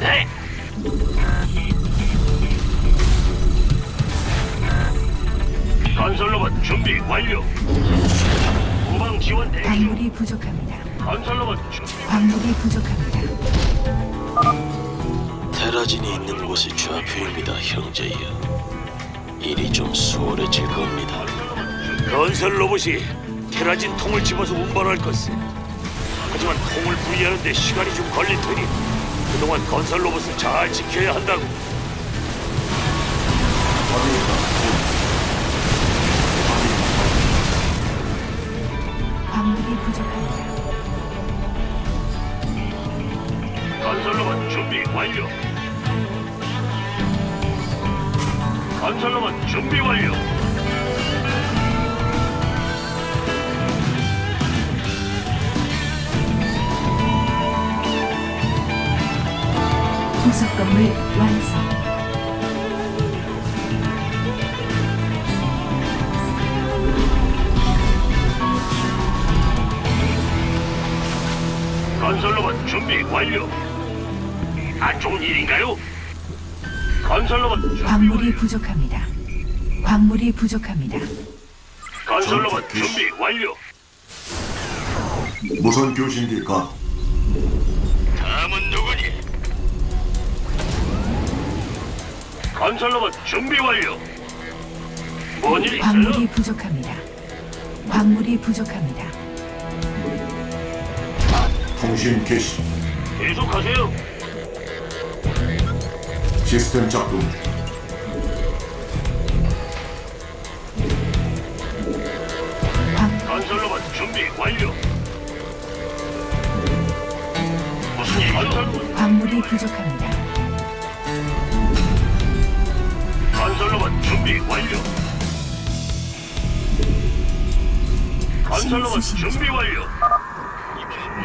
네. 건설로봇 준비 완료. 후방 지원 대기 중. 광물이 부족합니다. 건설로봇 준비. 광물이 부족합니다. 테라진이 있는 곳이 좌표입니다, 형제여. 일이 좀 수월해질 겁니다. 건설 로봇이 테라진 통을 집어서 운반할 것을. 하지만 통을 분리하는데 시간이 좀 걸릴 테니 그동안 건설 로봇을 잘 지켜야 한다고. 광물이 부족합니다. 건설 로봇 준비 완료. 건설 로봇 준비 완료. 부속 건물 완성. 건설 로봇 준비 완료. 안 좋은 일인가요? 건설 로봇 준비 광물이. 부족합니다. 광물이 부족합니다. 건설 로봇 준비 완료. 무선 교신기가 다음은 누구 건설 로봇 준비 완료. 뭔일 있어요? 광물이 부족합니다. 광물이 부족합니다. 통신 개시 계속하세요. 시스템 작동 광, 건설 로봇 준비 완료. 무슨 일? 건설 로봇 광물이 부족합니다. 준비 완료. 건설 로봇 준비 완료.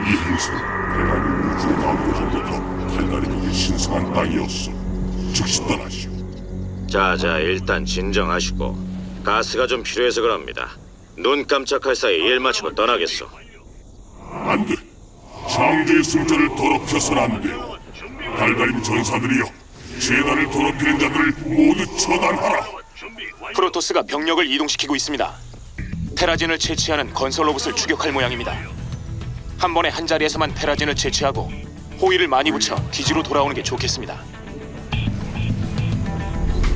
이 행성 대단히 우주 가운데부터 달달이 신성한 땅이었어. 즉시 떠나시오. 자자 일단 진정하시고 가스가 좀 필요해서 그럽니다. 눈 깜짝할 사이 일 마치고 떠나겠소. 안 돼. 창조의 승자를 더럽혀서는 안 돼. 달달임 전사들이여, 재단을 더럽히는 자들을 모두 처단하라. 프로토스가 병력을 이동시키고 있습니다. 테라진을 채취하는 건설 로봇을 추격할 모양입니다. 한 번에 한 자리에서만 테라진을 채취하고 호위를 많이 붙여 기지로 돌아오는 게 좋겠습니다.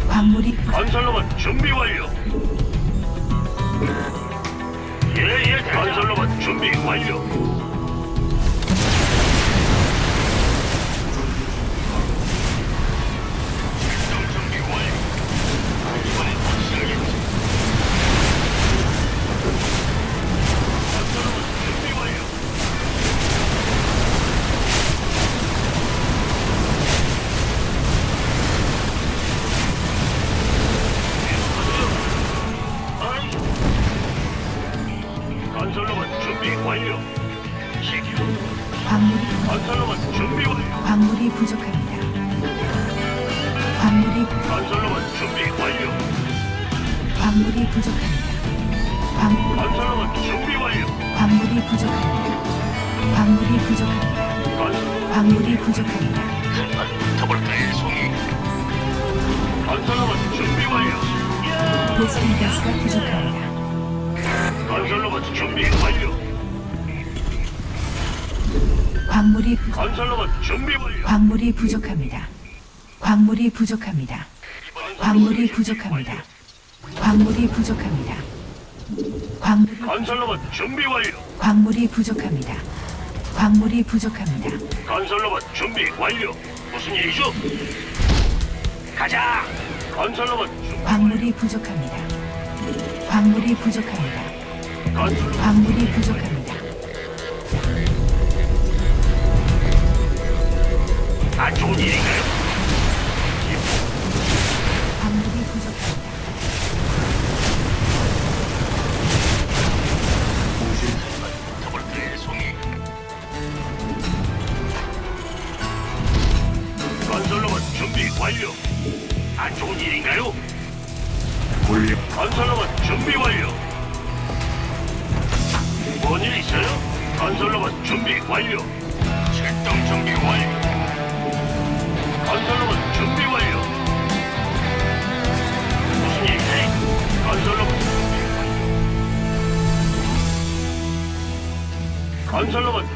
광물이 건설 로봇 준비 완료. 예예. 건설 로봇 준비 완료. 광물이 부족합니다. 광물이 부족합니다. 건설 광물이 부족합니다. 붙어볼까요, 송이? 건설 로봇 준비 완료. 베스킨 가스가 부족합니다. 건설 로봇 준비 완료. 광물이 부- 건설 로봇 준비 완료. 광물이 부족합니다. 광물이 부족합니다. 광물이 부족합니다. 광물이 부족합니다. 광물이 건설 로봇 준비 완료. 광물이 부족합니다. 광물이 부족합니다. 건설 로봇 준비 완료. 무슨 일이죠? 가자. 건설 로봇 준비. 광물이 부족합니다. 광물이 부족합니다. 건설 로봇 광물이 부족합니다. 안 좋은 일인가요? 광물이 부족합니다.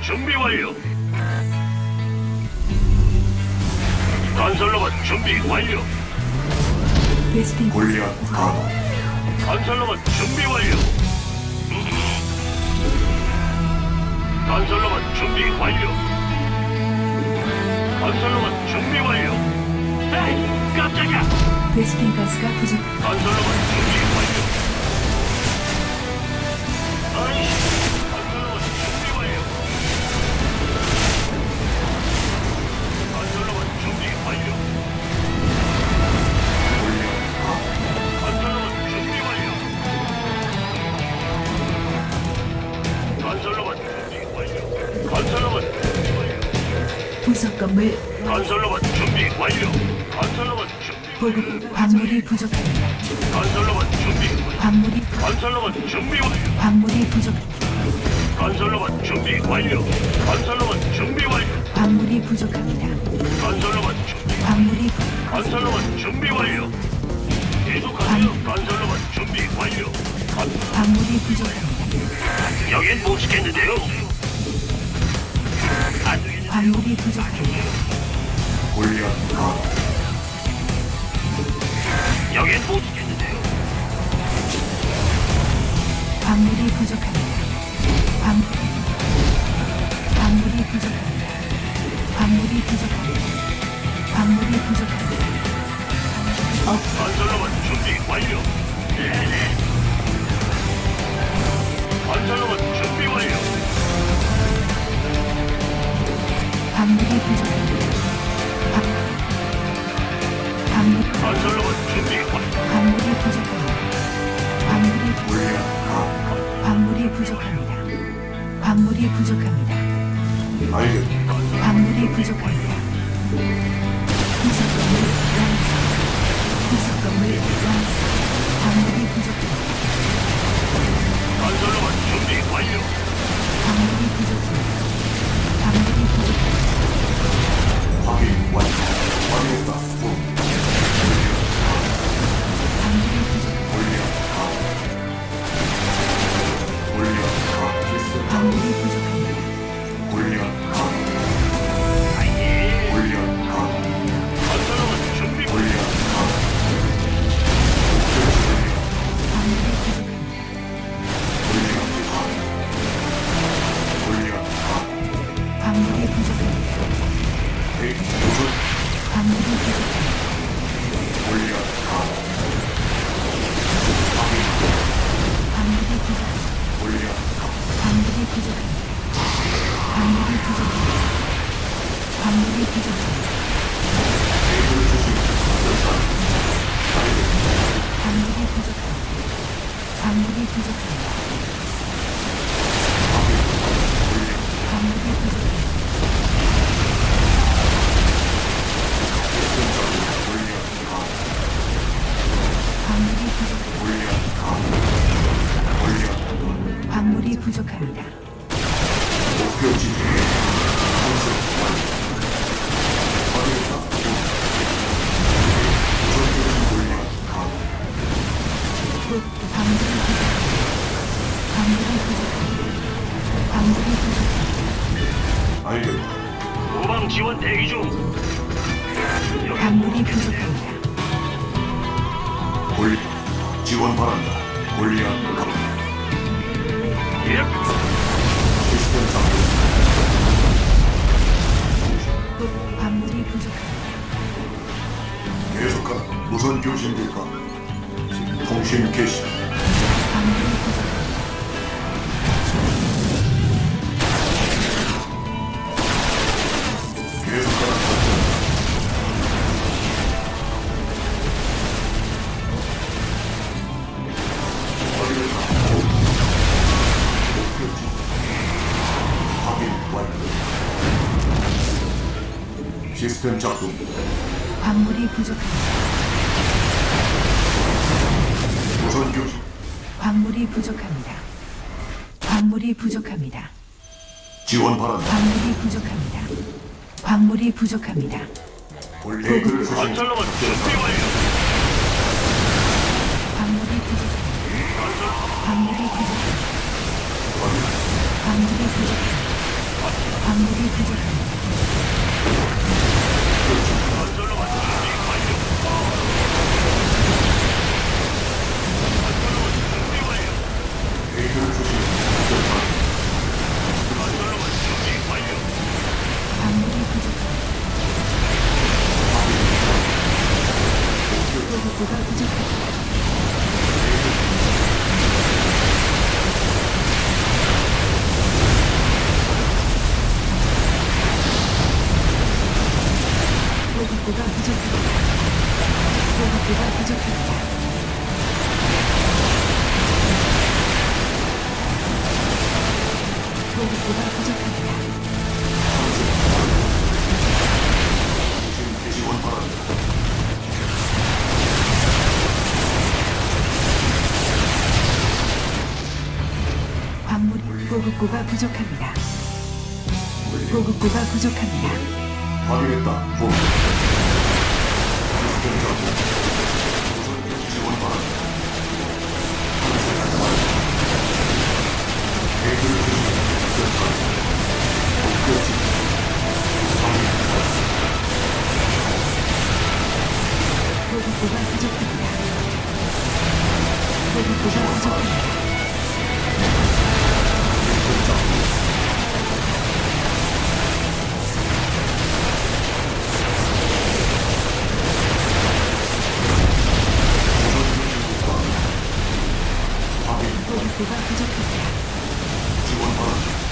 준비 완료. 건설로봇 준비 완료. 베스핀 골리앗 가동 건설로봇 준비 완료. 건설로봇 준비 완료. 건설로봇 준비 완료. 에이, 깜짝이야. 베스핀 가스가 부족. 건설로봇 준비 부속 건물 건설로봇 준비 완료. 건설로봇 준비. 보급 광물이 부족합니다. 건설로봇 준비 완료. 광물이 건설로봇 준비 완료. 광물이 부족. 건설로봇 준비 완료. 건설로봇 준비 완료. 광물이 부족합니다. 건설로봇 준비. 광물이 부- 건설로봇 준비 완료. 계속하세요. 건설로봇 준비 완료. 건... 광물이 부족합니다. 여긴 못 지켰는데요. 광물이 부족합니다. 골리앗 여긴 못 지켰는데요. 광물이 부족합니다. 광 광물이 부족합니다. 광물이 부족합니다. 광물이 부족합니다. 건설로봇 준비 완료. 네네. 광물이 부족합니다. 광물이 부족합니다. 광물이 부족합니다. 광물이 부족합니다. 시스템 작동 광물이 부족합니다. 무선 교신 광물이 부족합니다. 광물이 부족합니다. 지원 바란다 광물이 부족합니다. 광물이 부족합니다. 골리앗을 수신 건설로봇 준비 완료. 보급고가 부족합니다. 보급고가 부족합니다. 확인했다. 우선 지원 바랍니다. 지원 바랍니다.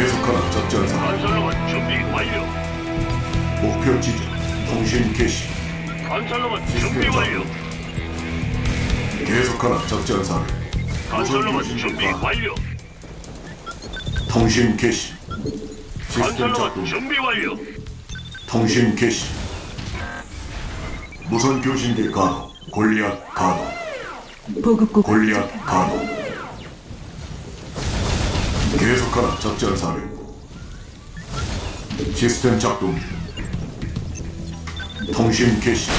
계속하라 작전사. 건설로만 준비 완료. 목표 지점. 통신 개시. 건설로만 준비 완료. 계속하라 작전사를. 건설로만 준비 완료. 통신 개시. 시스템 작동. 준비 완료. 통신 개시. 무선 교신기 가동. 골리앗 가동. 보급고가 골리앗. 가동. 계속하라 작전사를. 시스템 작동 중. 통신 개시.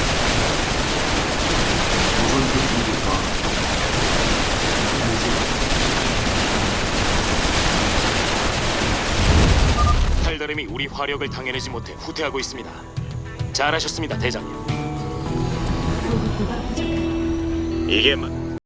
탈다림이 우리 화력을 당해내지 못해 후퇴하고 있습니다. 잘하셨습니다, 대장님. 이게 뭐